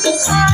Thank you.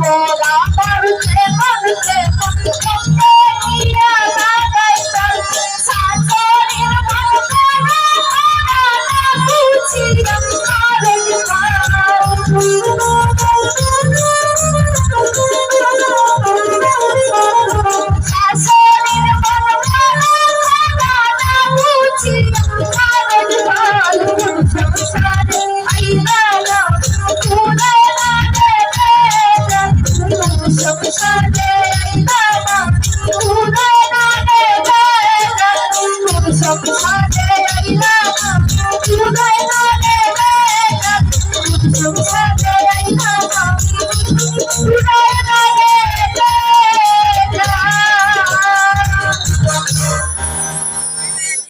মোরা